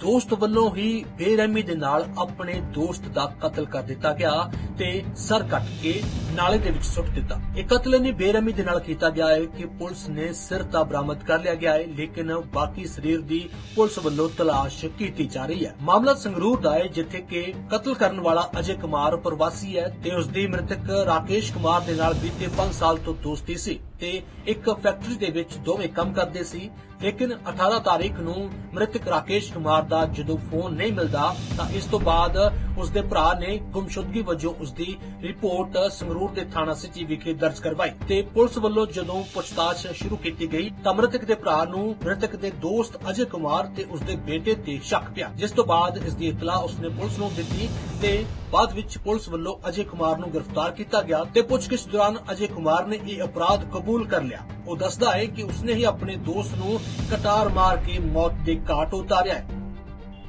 ਦੋਸਤ ਵੱਲੋਂ ਹੀ ਬੇਰਹਿਮੀ ਦੇ ਨਾਲ ਆਪਣੇ ਦੋਸਤ ਦਾ ਕਤਲ ਕਰ ਦਿੱਤਾ ਗਿਆ ਤੇ ਸਰ ਕੱਟ ਕੇ ਨਾਲੇ ਦੇ ਵਿੱਚ ਸੁੱਟ ਦਿੱਤਾ। ਇਹ ਕਤਲ ਇੰਨੀ ਬੇਰਹਿਮੀ ਦੇ ਨਾਲ ਕੀਤਾ ਗਿਆ ਹੈ ਕਿ ਪੁਲਿਸ ਨੇ ਸਿਰ ਤਾਂ ਬਰਾਮਦ ਕਰ ਲਿਆ ਗਿਆ ਹੈ, ਲੇਕਿਨ ਬਾਕੀ ਸਰੀਰ ਦੀ ਪੁਲਿਸ ਵੱਲੋਂ ਤਲਾਸ਼ ਕੀਤੀ ਜਾ ਰਹੀ ਹੈ। ਮਾਮਲਾ ਸੰਗਰੂਰ ਦਾ ਹੈ, ਜਿੱਥੇ ਕਿ ਕਤਲ ਕਰਨ ਵਾਲਾ ਅਜੇ ਕੁਮਾਰ ਪ੍ਰਵਾਸੀ ਹੈ ਤੇ ਉਸ ਦੀ ਮ੍ਰਿਤਕ ਰਾਕੇਸ਼ ਕੁਮਾਰ ਦੇ ਨਾਲ ਬੀਤੇ 5 ਸਾਲ ਤੋਂ ਦੋਸਤੀ ਸੀ ਤੇ ਇੱਕ ਫੈਕਟਰੀ ਦੇ ਵਿੱਚ ਦੋਵੇਂ ਕੰਮ ਕਰਦੇ ਸੀ। ਲੇਕਿਨ 18 ਤਾਰੀਖ ਨੂੰ ਮ੍ਰਿਤਕ ਰਾਕੇਸ਼ ਕੁਮਾਰ ਦਾ ਜਦੋਂ ਫੋਨ ਨਹੀਂ ਮਿਲਦਾ, ਤਾਂ ਇਸ ਤੋਂ ਬਾਅਦ ਉਸ ਦੇ ਭਰਾ ਨੇ ਗੁੰਮਸ਼ੁਦਗੀ ਵਜੋਂ ਉਸ ਦੀ ਰਿਪੋਰਟ ਸੰਗਰੂਰ ਦੇ ਥਾਣਾ ਸਿਟੀ ਵਿਖੇ ਦਰਜ ਕਰਵਾਈ ਤੇ ਪੁਲਿਸ ਵੱਲੋਂ ਜਦੋਂ ਪੁੱਛਤਾਛ ਸ਼ੁਰੂ ਕੀਤੀ ਗਈ, ਤਾਂ ਮ੍ਰਿਤਕ ਦੇ ਭਰਾ ਨੂੰ ਮ੍ਰਿਤਕ ਦੇ ਦੋਸਤ ਅਜੇ ਕੁਮਾਰ ਤੇ ਉਸ ਦੇ ਬੇਟੇ ਤੇ ਸ਼ੱਕ ਪਿਆ। ਜਿਸ ਤੋਂ ਬਾਅਦ ਇਸ ਦੀ ਇਤਲਾਹ ਉਸਨੇ ਪੁਲਿਸ ਨੂੰ ਦਿੱਤੀ ਤੇ ਬਾਅਦ ਵਿੱਚ ਪੁਲਿਸ ਵੱਲੋਂ ਅਜੇ ਕੁਮਾਰ ਨੂੰ ਗ੍ਰਿਫਤਾਰ ਕੀਤਾ ਗਿਆ ਤੇ ਪੁੱਛਗਿੱਛ ਦੌਰਾਨ ਅਜੇ ਕੁਮਾਰ ਨੇ ਇਹ ਅਪਰਾਧ ਕਬੂਲ ਕਰ ਲਿਆ। ਉਹ ਦੱਸਦਾ ਹੈ ਕਿ ਉਸਨੇ ਹੀ ਆਪਣੇ ਦੋਸਤ ਨੂੰ ਕਤਾਰ ਮਾਰ ਕੇ ਮੌਤ ਦੇ ਘਾਟ ਉਤਾਰਿਆ ਹੈ।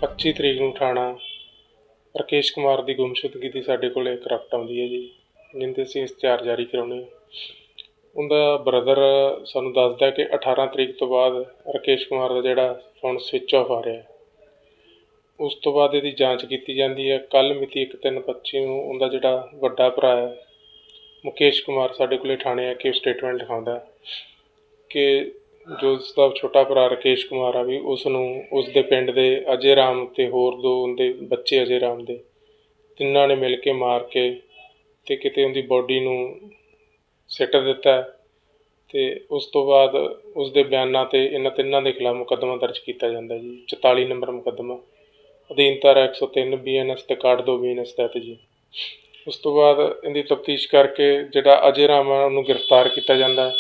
25 ਤਰੀਕ ਨੂੰ ਥਾਣਾ ਰਕੇਸ਼ ਕੁਮਾਰ ਦੀ ਗੁੰਮਸ਼ੁਦਗੀ ਦੀ ਸਾਡੇ ਕੋਲ ਇੱਕ ਰਫਟ ਆਉਂਦੀ ਹੈ ਜੀ, ਜਿੰਦੇ ਅਸੀਂ ਇਸ਼ਤਿਹਾਰ ਜਾਰੀ ਕਰਾਉਣੇ ਉਹਦਾ ਬ੍ਰਦਰ ਸਾਨੂੰ ਦੱਸਦਾ ਕਿ 18 ਤਰੀਕ ਤੋਂ ਬਾਅਦ ਰਕੇਸ਼ ਕੁਮਾਰ ਦਾ ਜਿਹੜਾ ਫੋਨ ਸਵਿਚ ਆਫ ਆ ਰਿਹਾ ਉਸ ਤੋਂ ਬਾਅਦ ਇਹਦੀ ਜਾਂਚ ਕੀਤੀ ਜਾਂਦੀ ਹੈ। ਕੱਲ ਮਿਤੀ 1/3/25 ਨੂੰ ਉਹਦਾ ਜਿਹੜਾ ਵੱਡਾ ਭਰਾ ਹੈ, ਮੁਕੇਸ਼ ਕੁਮਾਰ ਸਾਡੇ ਕੋਲੇ ਠਾਣੇ ਆ ਕੇ ਸਟੇਟਮੈਂਟ ਲਿਖਾਉਂਦਾ ਕਿ ਜੋ ਉਸ ਦਾ ਛੋਟਾ ਭਰਾ ਰਾਕੇਸ਼ ਕੁਮਾਰ ਆ ਵੀ ਉਸ ਨੂੰ ਉਸ ਦੇ ਪਿੰਡ ਦੇ ਅਜੇ ਰਾਮ ਅਤੇ ਹੋਰ ਦੋ ਉਹਦੇ ਬੱਚੇ ਅਜੇ ਰਾਮ ਦੇ, ਤਿੰਨਾਂ ਨੇ ਮਿਲ ਕੇ ਮਾਰ ਕੇ ਅਤੇ ਕਿਤੇ ਉਹਦੀ ਬੋਡੀ ਨੂੰ ਸਿੱਟ ਦਿੱਤਾ ਅਤੇ ਉਸ ਤੋਂ ਬਾਅਦ ਉਸ ਦੇ ਬਿਆਨਾਂ ਤੇ ਇਹਨਾਂ ਤਿੰਨਾਂ ਦੇ ਖਿਲਾਫ ਮੁਕੱਦਮਾ ਦਰਜ ਕੀਤਾ ਜਾਂਦਾ ਜੀ 44 ਨੰਬਰ ਮੁਕੱਦਮਾ, ਅਧੀਨ ਧਾਰਾ ਇੱਕ ਸੌ ਤਿੰਨ ਬੀ ਐੱਨ ਐੱਸ ਅਤੇ 103 ਦੋ ਬੀ 62 ਬੀਐਨਐਸ ਤਹਿਤ ਜੀ। ਉਸ ਤੋਂ ਬਾਅਦ ਇਹਦੀ ਤਫਤੀਸ਼ ਕਰਕੇ ਜਿਹੜਾ ਅਜੇ ਰਾਮ ਆ, ਉਹਨੂੰ ਗ੍ਰਿਫਤਾਰ ਕੀਤਾ ਜਾਂਦਾ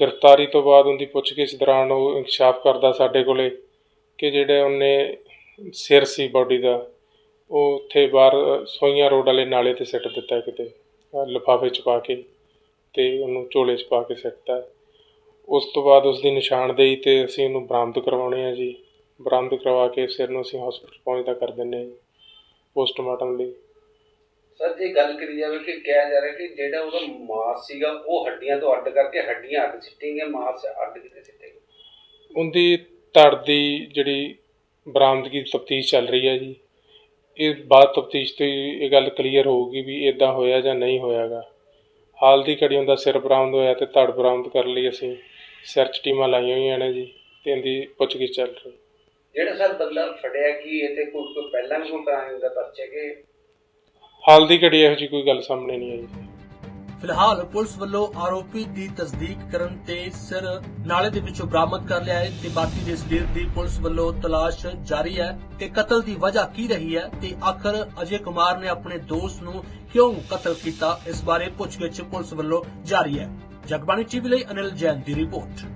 ਗ੍ਰਿਫਤਾਰੀ ਤੋਂ ਬਾਅਦ ਉਹਦੀ ਪੁੱਛਗਿੱਛ ਦੌਰਾਨ ਉਹ ਇਨਕਸ਼ਾਫ ਕਰਦਾ ਸਾਡੇ ਕੋਲੇ ਕਿ ਜਿਹੜੇ ਉਹਨੇ ਸਿਰ ਸੀ ਬਾਡੀ ਦਾ, ਉਹ ਉੱਥੇ ਬਾਹਰ ਸੋਈਆਂ ਰੋਡ ਵਾਲੇ ਨਾਲੇ ਤੇ ਸਿੱਟ ਦਿੱਤਾ ਕਿਤੇ ਲਿਫਾਫੇ ਚ ਪਾ ਕੇ ਤੇ ਉਹਨੂੰ ਝੋਲੇ ਚ ਪਾ ਕੇ ਸਿੱਟਤਾ ਉਸ ਤੋਂ ਬਾਅਦ ਉਸ ਦੀ ਨਿਸ਼ਾਨਦੇਹੀ ਤੇ ਅਸੀਂ ਉਹਨੂੰ ਬਰਾਮਦ ਕਰਵਾਉਣੇ ਆ ਜੀ। ਬਰਾਮਦ ਕਰਵਾ ਕੇ ਸਿਰ ਨੂੰ ਅਸੀਂ ਹਸਪੀਟਲ ਪਹੁੰਚਦਾ ਕਰ ਦਿੰਦੇ ਹਾਂ ਪੋਸਟਮਾਰਟਮ ਲਈ। ਸਰ ਜੇ ਗੱਲ ਕਰੀ ਜਾਵੇ ਕਿ ਕਿਹਾ ਜਾ ਰਿਹਾ ਕਿ ਜਿਹੜਾ ਉਹਦਾ ਮਾਸ ਸੀਗਾ ਉਹ ਹੱਡੀਆਂ ਤੋਂ ਅੱਡ ਕਰਕੇ ਹੱਡੀਆਂ ਅੱਡ ਸਿੱਟੇਂਗੇ ਮਾਸ ਅੱਡ ਕਿਤੇ ਸਿੱਟੇਗੇ? ਉਹਦੀ ਧੜ ਦੀ ਜਿਹੜੀ ਬਰਾਮਦਗੀ ਤਫਤੀਸ਼ ਚੱਲ ਰਹੀ ਹੈ ਜੀ। ਇਹ ਬਾਅਦ ਤਫਤੀਸ਼ ਤੇ ਇਹ ਗੱਲ ਕਲੀਅਰ ਹੋਊਗੀ ਵੀ ਇਦਾਂ ਹੋਇਆ ਜਾਂ ਨਹੀਂ ਹੋਇਆਗਾ। ਹਾਲ ਦੀ ਘੜੀ ਉਹਦਾ ਸਿਰ ਬਰਾਮਦ ਹੋਇਆ ਤੇ ਧੜ ਬਰਾਮਦ ਕਰਨ ਲਈ ਅਸੀਂ। ਸਰਚ ਟੀਮਾਂ ਲਾਈਆਂ ਹੋਈਆਂ ਨੇ ਜੀ ਤੇ ਇਹਦੀ ਪੁੱਛਗਿੱਛ ਚੱਲ ਰਹੀ ਜਿਹੜਾ ਸਰ ਬੰਦਾ ਫੜਿਆ ਕੀ ਇਹ ਤੇ ਕੋਈ ਕੋਈ ਪਹਿਲਾਂ ਵੀ ਕੋਈ ਕ੍ਰਾਈਮ ਦਾ ਪਰਚੇ ਕਿ ਹਾਲ ਦੀ ਘੜੀ ਇਹੋ ਜਿਹੀ ਕੋਈ ਗੱਲ ਸਾਹਮਣੇ ਨਹੀਂ ਆਈ। ਫਿਲਹਾਲ ਪੁਲਿਸ ਵੱਲੋਂ ਆਰੋਪੀ ਦੀ ਤਸਦੀਕ ਕਰਨ ਤੇ ਸਿਰ ਨਾਲੇ ਦੇ ਵਿੱਚੋਂ ਬਰਾਮਦ ਕਰ ਲਿਆ ਹੈ ਤੇ ਬਾਕੀ ਦੇ ਸਰੀਰ ਦੀ ਪੁਲਿਸ ਵੱਲੋਂ ਤਲਾਸ਼ ਜਾਰੀ ਹੈ ਤੇ ਕਤਲ ਦੀ ਵਜ੍ਹਾ ਕੀ ਰਹੀ ਹੈ ਤੇ ਆਖਰ ਅਜੇ ਕੁਮਾਰ ਨੇ ਆਪਣੇ ਦੋਸਤ ਨੂੰ ਕਿਉਂ ਕਤਲ ਕੀਤਾ, ਇਸ ਬਾਰੇ ਪੁੱਛਗਿੱਛ ਪੁਲਿਸ ਵੱਲੋਂ ਜਾਰੀ ਹੈ। ਜਗਬਾਣੀ ਟੀਵੀ ਲਈ ਅਨਿਲ ਜੈਨ ਦੀ ਰਿਪੋਰਟ।